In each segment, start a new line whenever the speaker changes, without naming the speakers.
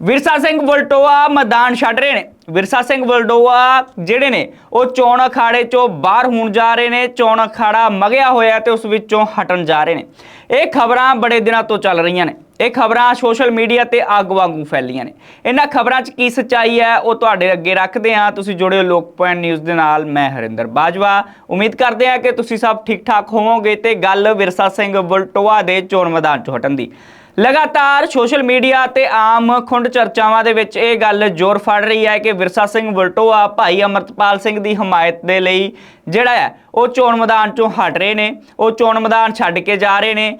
ਵਿਰਸਾ ਸਿੰਘ ਵਲਟੋਆ ਮੈਦਾਨ ਛੱਡ ਰਹੇ ਨੇ। ਵਿਰਸਾ ਸਿੰਘ ਬਲਟੋਆ ਜਿਹੜੇ ਨੇ, ਉਹ ਚੋਣ ਅਖਾੜੇ ਚੋਂ ਬਾਹਰ ਹੋਣ ਜਾ ਰਹੇ ਨੇ ਚੋਣ ਅਖਾੜਾ ਮਗਿਆ ਹੋਇਆ ਤੇ ਉਸ ਵਿੱਚੋਂ ਹਟਣ ਜਾ ਰਹੇ ਨੇ। ਇਹ ਖਬਰਾਂ ਬੜੇ ਦਿਨਾਂ ਤੋਂ ਚੱਲ ਰਹੀਆਂ ਨੇ। ਇਹ ਖਬਰਾਂ ਸੋਸ਼ਲ ਮੀਡੀਆ ਤੇ ਅੱਗ ਵਾਂਗੂ ਫੈਲੀਆਂ ਨੇ। ਇਹਨਾਂ ਖਬਰਾਂ 'ਚ ਕੀ ਸੱਚਾਈ ਹੈ, ਉਹ ਤੁਹਾਡੇ ਅੱਗੇ ਰੱਖਦੇ ਹਾਂ। ਤੁਸੀਂ ਜੁੜਿਓ ਲੋਕ ਪੁਆਇੰਟ ਨਿਊਜ਼ ਦੇ ਨਾਲ, ਮੈਂ ਹਰਿੰਦਰ ਬਾਜਵਾ। ਉਮੀਦ ਕਰਦੇ ਹਾਂ ਕਿ ਤੁਸੀਂ ਸਭ ਠੀਕ ਠਾਕ ਹੋਵੋਗੇ ਤੇ ਗੱਲ ਵਿਰਸਾ ਸਿੰਘ ਵਲਟੋਆ ਦੇ ਚੋਣ ਮੈਦਾਨ 'ਚ ਹਟਣ ਦੀ। ਲਗਾਤਾਰ ਸੋਸ਼ਲ ਮੀਡੀਆ ਤੇ ਆਮ ਖੁੰਡ ਚਰਚਾਵਾਂ ਦੇ ਵਿੱਚ ਇਹ ਗੱਲ ਜ਼ੋਰ ਫੜ ਰਹੀ ਹੈ ਕਿ ਵਿਰਸਾ ਸਿੰਘ ਬਲਟੋਆ ਭਾਈ ਅਮਰਤਪਾਲ ਸਿੰਘ ਦੀ ਹਮਾਇਤ ਦੇ ਲਈ ਜਿਹੜਾ ਹੈ, ਉਹ ਚੋਣ ਮੈਦਾਨ ਚੋਂ ਹਟ ਰਹੇ ਨੇ, ਉਹ ਚੋਣ ਮੈਦਾਨ ਛੱਡ ਕੇ ਜਾ ਰਹੇ ਨੇ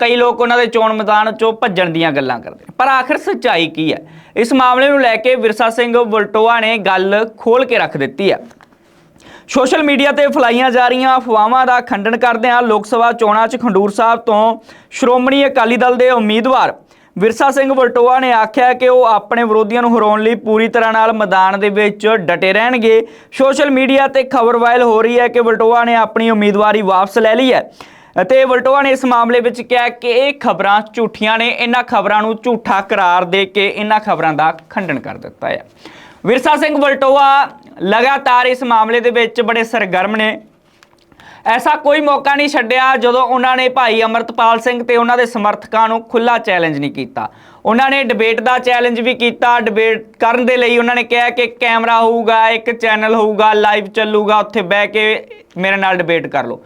ਕਈ ਲੋਕ ਉਹਨਾਂ ਦੇ ਚੋਣ ਮੈਦਾਨ ਚੋਂ ਭੱਜਣ ਦੀਆਂ ਗੱਲਾਂ ਕਰਦੇ ਪਰ ਆਖਰ ਸੱਚਾਈ ਕੀ ਹੈ? ਇਸ ਮਾਮਲੇ ਨੂੰ ਲੈ ਕੇ ਵਿਰਸਾ ਸਿੰਘ ਵਲਟੋਆ ਨੇ ਗੱਲ ਖੋਲ ਕੇ ਰੱਖ ਦਿੱਤੀ ਹੈ। ਸੋਸ਼ਲ ਮੀਡੀਆ ਤੇ ਫਲਾਈਆਂ ਜਾ ਰਹੀਆਂ ਅਫਵਾਹਾਂ ਦਾ ਖੰਡਨ ਕਰਦੇ ਹਾਂ ਲੋਕ ਸਭਾ ਚੋਣਾਂ 'ਚ ਖੰਡੂਰ ਸਾਹਿਬ ਤੋਂ ਸ਼੍ਰੋਮਣੀ ਅਕਾਲੀ ਦਲ ਦੇ ਉਮੀਦਵਾਰ ਵਿਰਸਾ ਸਿੰਘ ਵਲਟੋਆ ਨੇ ਆਖਿਆ ਕਿ ਉਹ ਆਪਣੇ ਵਿਰੋਧੀਆਂ ਨੂੰ ਹਰਾਉਣ ਲਈ ਪੂਰੀ ਤਰ੍ਹਾਂ ਨਾਲ ਮੈਦਾਨ ਦੇ ਵਿੱਚ ਡਟੇ ਰਹਿਣਗੇ। ਸੋਸ਼ਲ ਮੀਡੀਆ ਤੇ ਖਬਰ ਵਾਇਰਲ ਹੋ ਰਹੀ ਹੈ ਕਿ ਵਲਟੋਆ ਨੇ ਆਪਣੀ ਉਮੀਦਵਾਰੀ ਵਾਪਸ ਲੈ ਲਈ ਹੈ ਅਤੇ ਵਲਟੋਆ ਨੇ ਇਸ ਮਾਮਲੇ ਵਿੱਚ ਕਿਹਾ ਕਿ ਇਹ ਖਬਰਾਂ ਝੂਠੀਆਂ ਨੇ। ਇਹਨਾਂ ਖਬਰਾਂ ਨੂੰ ਝੂਠਾ ਕਰਾਰ ਦੇ ਕੇ ਇਹਨਾਂ ਖਬਰਾਂ ਦਾ ਖੰਡਨ ਕਰ ਦਿੱਤਾ ਹੈ। ਵਿਰਸਾ ਸਿੰਘ ਵਲਟੋਆ ਲਗਾਤਾਰ ਇਸ ਮਾਮਲੇ ਦੇ ਵਿੱਚ ਬੜੇ ਸਰਗਰਮ ਨੇ। ਐਸਾ ਕੋਈ ਮੌਕਾ ਨਹੀਂ ਛੱਡਿਆ ਜਦੋਂ ਉਹਨਾਂ ਨੇ ਭਾਈ ਅਮਰਤਪਾਲ ਸਿੰਘ ਤੇ ਉਹਨਾਂ ਦੇ ਸਮਰਥਕਾਂ ਨੂੰ ਖੁੱਲਾ ਚੈਲੰਜ ਨਹੀਂ ਕੀਤਾ। ਉਹਨਾਂ ਨੇ ਡਿਬੇਟ ਦਾ ਚੈਲੰਜ ਵੀ ਕੀਤਾ। ਡਿਬੇਟ ਕਰਨ ਦੇ ਲਈ ਉਹਨਾਂ ਨੇ ਕਿਹਾ ਕਿ ਕੈਮਰਾ ਹੋਊਗਾ, ਇੱਕ ਚੈਨਲ ਹੋਊਗਾ ਲਾਈਵ ਚੱਲੂਗਾ, ਉੱਥੇ ਬਹਿ ਕੇ ਮੇਰੇ ਨਾਲ ਡਿਬੇਟ ਕਰ ਲਓ।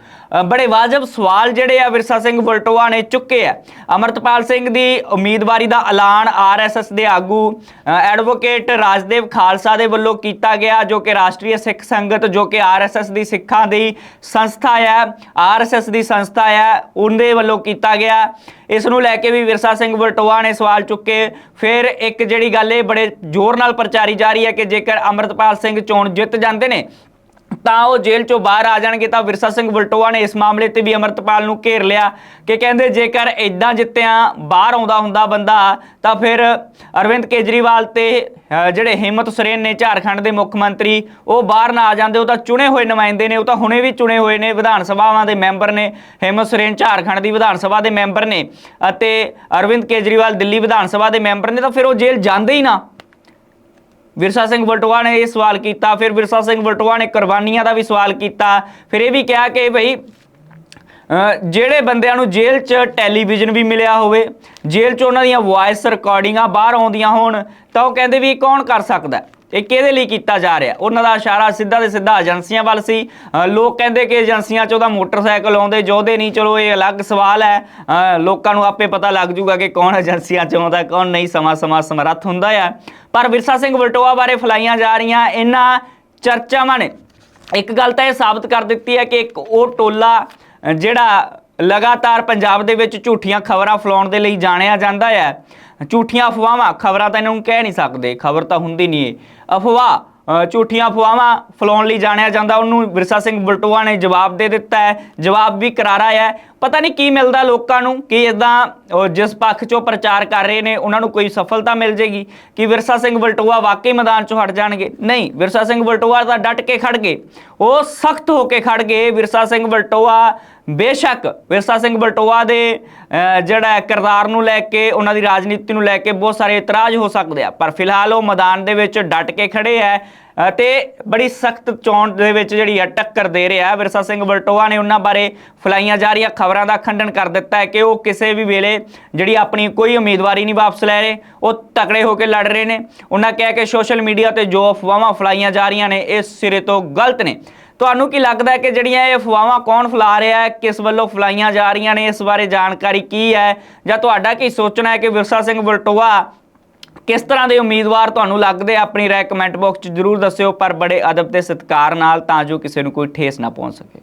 ਬੜੇ ਵਾਜਬ ਸਵਾਲ ਜਿਹੜੇ ਆ ਵਿਰਸਾ ਸਿੰਘ ਬਲਟੋਆ ਨੇ ਚੁੱਕੇ ਆ। ਅਮਰਤਪਾਲ ਸਿੰਘ ਦੀ ਉਮੀਦਵਾਰੀ ਦਾ ਐਲਾਨ ਆਰਐਸਐਸ ਦੇ ਆਗੂ ਐਡਵੋਕੇਟ ਰਾਜਦੇਵ ਖਾਲਸਾ ਦੇ ਵੱਲੋਂ ਕੀਤਾ ਗਿਆ, ਜੋ ਕਿ ਰਾਸ਼ਟਰੀ ਸਿੱਖ ਸੰਗਤ, ਜੋ ਕਿ ਆਰਐਸਐਸ ਦੀ ਸਿੱਖਾਂ ਦੀ ਸੰਸਥਾ ਹੈ ਆਰਐਸਐਸ ਦੀ ਸੰਸਥਾ ਹੈ ਉਹਦੇ ਵੱਲੋਂ ਕੀਤਾ ਗਿਆ। ਇਸ ਨੂੰ ਲੈ ਕੇ ਵੀ ਵਿਰਸਾ ਸਿੰਘ ਵਲਟੋਆ ਨੇ ਸਵਾਲ ਚੁੱਕੇ। ਫਿਰ ਇੱਕ ਜਿਹੜੀ ਗੱਲ ਇਹ ਬੜੇ ਜ਼ੋਰ ਨਾਲ ਪ੍ਰਚਾਰੀ ਜਾ ਰਹੀ ਹੈ ਕਿ ਜੇਕਰ ਅਮਰਤਪਾਲ ਸਿੰਘ ਚੋਣ ਜਿੱਤ ਜਾਂਦੇ ਨੇ ਤਾਂ ਉਹ ਜੇਲ੍ਹ ਚੋਂ ਬਾਹਰ ਆ ਜਾਣਗੇ ਤਾਂ ਵਿਰਸਾ ਸਿੰਘ ਬਲਟੋਆ ਨੇ ਇਸ ਮਾਮਲੇ ਤੇ ਵੀ ਅਮਰਤਪਾਲ ਨੂੰ ਘੇਰ ਲਿਆ ਕਿ ਕਹਿੰਦੇ ਜੇਕਰ ਇਦਾਂ ਜਿੱਤਿਆਂ ਬਾਹਰ ਆਉਂਦਾ ਹੁੰਦਾ ਬੰਦਾ, ਤਾਂ ਫਿਰ ਅਰਵਿੰਦ ਕੇਜਰੀਵਾਲ ਤੇ ਜਿਹੜੇ ਹਿੰਮਤ ਸਰੇਨ ਨੇ ਝਾਰਖੰਡ ਦੇ ਮੁੱਖ ਮੰਤਰੀ, ਉਹ ਬਾਹਰ ਨਾ ਆ ਜਾਂਦੇ, ਉਹ ਤਾਂ ਚੁਣੇ ਹੋਏ ਨੁਮਾਇੰਦੇ ਨੇ, ਉਹ ਤਾਂ ਹੁਣੇ ਵੀ ਚੁਣੇ ਹੋਏ ਨੇ, ਵਿਧਾਨ ਸਭਾਵਾਂ ਦੇ ਮੈਂਬਰ ਨੇ, ਹਿੰਮਤ ਸਰੇਨ ਝਾਰਖੰਡ ਦੀ ਵਿਧਾਨ ਸਭਾ ਦੇ ਮੈਂਬਰ ਨੇ ਅਤੇ ਅਰਵਿੰਦ ਕੇਜਰੀਵਾਲ ਦਿੱਲੀ ਵਿਧਾਨ ਸਭਾ ਦੇ ਮੈਂਬਰ ਨੇ, ਤਾਂ ਫਿਰ ਉਹ ਜੇਲ੍ਹ ਜਾਂਦੇ ਹੀ ਨਾ। ਵਿਰਸਾ ਸਿੰਘ ਵਲਟੋਆ ਨੇ ਇਹ ਸਵਾਲ ਕੀਤਾ, ਫਿਰ ਵਿਰਸਾ ਸਿੰਘ ਵਲਟੋਆ ਨੇ ਕੁਰਬਾਨੀਆਂ ਦਾ ਵੀ ਸਵਾਲ ਕੀਤਾ, ਫਿਰ ਇਹ ਵੀ ਕਿਹਾ ਕਿ ਭਈ ਜਿਹੜੇ ਬੰਦਿਆਂ ਨੂੰ ਜੇਲ੍ਹ 'ਚ ਟੈਲੀਵਿਜ਼ਨ ਵੀ ਮਿਲਿਆ ਹੋਵੇ, ਜੇਲ੍ਹ 'ਚ ਉਹਨਾਂ ਦੀਆਂ ਵੌਇਸ ਰਿਕਾਰਡਿੰਗਾਂ ਬਾਹਰ ਆਉਂਦੀਆਂ ਹੋਣ, ਤਾਂ ਉਹ ਕਹਿੰਦੇ ਵੀ ਕੌਣ ਕਰ ਸਕਦਾ? ਇਹ ਕਿਹਦੇ ਲਈ ਕੀਤਾ ਜਾ ਰਿਹਾ? ਉਹਨਾਂ ਦਾ ਇਸ਼ਾਰਾ ਸਿੱਧਾ ਦੇ ਸਿੱਧਾ ਏਜੰਸੀਆਂ ਵੱਲ ਸੀ। ਲੋਕ ਕਹਿੰਦੇ ਕਿ ਏਜੰਸੀਆਂ 'ਚ ਉਹਦਾ ਮੋਟਰਸਾਈਕਲ ਆਉਂਦੇ ਜੋਦੇ ਨਹੀਂ, ਚਲੋ ਇਹ ਅਲੱਗ ਸਵਾਲ ਹੈ। ਲੋਕਾਂ ਨੂੰ ਆਪੇ ਪਤਾ ਲੱਗ ਜੂਗਾ ਕਿ ਕੌਣ ਏਜੰਸੀਆਂ 'ਚ ਆਉਂਦਾ, ਕੌਣ ਨਹੀਂ, ਸਮਾਂ ਸਮਾਂ ਸਮਰੱਥ ਹੁੰਦਾ ਆ। ਪਰ ਵਿਰਸਾ ਸਿੰਘ ਵਲਟੋਆ ਬਾਰੇ ਫਲਾਈਆਂ ਜਾ ਰਹੀਆਂ, ਇਹਨਾਂ ਚਰਚਾਵਾਂ ਨੇ। ਇੱਕ ਗੱਲ ਤਾਂ ਇਹ ਸਾਬਤ ਕਰ ਦਿੱਤੀ ਹੈ ਕਿ ਇੱਕ ਉਹ ਟੋਲਾ ਜਿਹੜਾ ਲਗਾਤਾਰ ਪੰਜਾਬ ਦੇ ਵਿੱਚ ਝੂਠੀਆਂ ਖਬਰਾਂ ਫੈਲਾਉਣ ਦੇ ਲਈ ਜਾਣਿਆ ਜਾਂਦਾ ਹੈ ਝੂਠੀਆਂ ਅਫਵਾਹਾਂ ਖਬਰਾਂ ਤਾਂ ਇਹਨਾਂ ਨੂੰ ਕਹਿ ਨਹੀਂ ਸਕਦੇ ਖਬਰ ਤਾਂ ਹੁੰਦੀ ਨਹੀਂ ਇਹ। ਅਫਵਾਹ ਅ, ਝੂਠੀਆਂ ਅਫਵਾਹਾਂ ਫੈਲਾਉਣ ਲਈ ਜਾਣਿਆ ਜਾਂਦਾ ਉਹਨੂੰ ਵਿਰਸਾ ਸਿੰਘ ਬਲਟੋਆ ਨੇ ਜਵਾਬ ਦੇ ਦਿੱਤਾ ਹੈ ਜਵਾਬ ਵੀ ਕਰਾਰਾ ਹੈ। ਪਤਾ ਨਹੀਂ ਕੀ ਮਿਲਦਾ ਲੋਕਾਂ ਨੂੰ, ਕਿ ਇਦਾਂ ਜਿਸ ਪੱਖ 'ਚੋਂ ਪ੍ਰਚਾਰ ਕਰ ਰਹੇ ਨੇ, ਉਹਨਾਂ ਨੂੰ ਕੋਈ ਸਫਲਤਾ ਮਿਲ ਜੇਗੀ, ਕਿ ਵਿਰਸਾ ਸਿੰਘ ਬਲਟੋਆ ਵਾਕਈ ਮੈਦਾਨ 'ਚੋਂ ਹਟ ਜਾਣਗੇ? ਨਹੀਂ, ਵਿਰਸਾ ਸਿੰਘ ਬਲਟੋਆ ਤਾਂ ਡਟ ਕੇ ਖੜ ਗਏ। ਉਹ ਸਖਤ ਹੋ ਕੇ ਖੜ ਗਏ, ਵਿਰਸਾ ਸਿੰਘ ਬਲਟੋਆ ਬੇਸ਼ੱਕ, ਵਿਰਸਾ ਸਿੰਘ ਬਲਟੋਆ ਦੇ ਜਿਹੜਾ ਕਿਰਦਾਰ ਨੂੰ ਲੈ ਕੇ, ਉਹਨਾਂ ਦੀ ਰਾਜਨੀਤੀ ਨੂੰ ਲੈ ਕੇ ਬਹੁਤ ਸਾਰੇ ਇਤਰਾਜ਼ ਹੋ ਸਕਦੇ ਆ, ਪਰ ਫਿਲਹਾਲ ਉਹ ਮੈਦਾਨ ਦੇ ਵਿੱਚ ਡਟ ਕੇ ਖੜੇ ਹੈ। ਤੇ ਬੜੀ ਸਖਤ ਚੋਣ ਦੇ ਵਿੱਚ ਜਿਹੜੀ ਹੈ ਟੱਕਰ ਦੇ ਰਿਹਾ। ਵਿਰਸਾ ਸਿੰਘ ਵਲਟੋਆ ਨੇ ਉਹਨਾਂ ਬਾਰੇ ਫਲਾਈਆਂ ਜਾ ਰਹੀਆਂ ਖਬਰਾਂ ਦਾ ਖੰਡਨ ਕਰ ਦਿੱਤਾ ਹੈ ਕਿ ਉਹ ਕਿਸੇ ਵੀ ਵੇਲੇ ਜਿਹੜੀ ਆਪਣੀ ਕੋਈ ਉਮੀਦਵਾਰੀ ਨਹੀਂ ਵਾਪਸ ਲੈ ਰਹੇ, ਉਹ ਤਕੜੇ ਹੋ ਕੇ ਲੜ ਰਹੇ ਨੇ। ਉਹਨਾਂ ਕਿਹਾ ਕਿ ਸੋਸ਼ਲ ਮੀਡੀਆ ਤੇ ਜੋ ਅਫਵਾਹਾਂ ਫਲਾਈਆਂ ਜਾ ਰਹੀਆਂ ਨੇ ਇਹ ਸਿਰੇ ਤੋਂ ਗਲਤ ਨੇ। ਤੁਹਾਨੂੰ ਕੀ ਲੱਗਦਾ ਹੈ ਕਿ ਜਿਹੜੀਆਂ ਇਹ ਅਫਵਾਹਾਂ ਕੌਣ ਫੈਲਾ ਰਿਹਾ ਹੈ, ਕਿਸ ਵੱਲੋਂ ਫਲਾਈਆਂ ਜਾ ਰਹੀਆਂ ਨੇ, ਇਸ ਬਾਰੇ ਜਾਣਕਾਰੀ ਕੀ ਹੈ? ਜਾਂ ਤੁਹਾਡਾ ਕੀ ਸੋਚਣਾ ਹੈ ਕਿ ਵਿਰਸਾ ਸਿੰਘ ਬਲਟੋਆ ਕਿਸ ਤਰ੍ਹਾਂ ਦੇ ਉਮੀਦਵਾਰ ਤੁਹਾਨੂੰ ਲੱਗਦੇ ਆ? ਆਪਣੀ ਰਾਏ ਕਮੈਂਟ ਬਾਕਸ 'ਚ ਜਰੂਰ ਦੱਸਿਓ, ਪਰ ਬੜੇ ਅਦਬ ਤੇ ਸਤਿਕਾਰ ਨਾਲ ਤਾਂ ਜੋ ਕਿਸੇ ਨੂੰ ਕੋਈ ਠੇਸ ਨਾ ਪਹੁੰਚ ਸਕੇ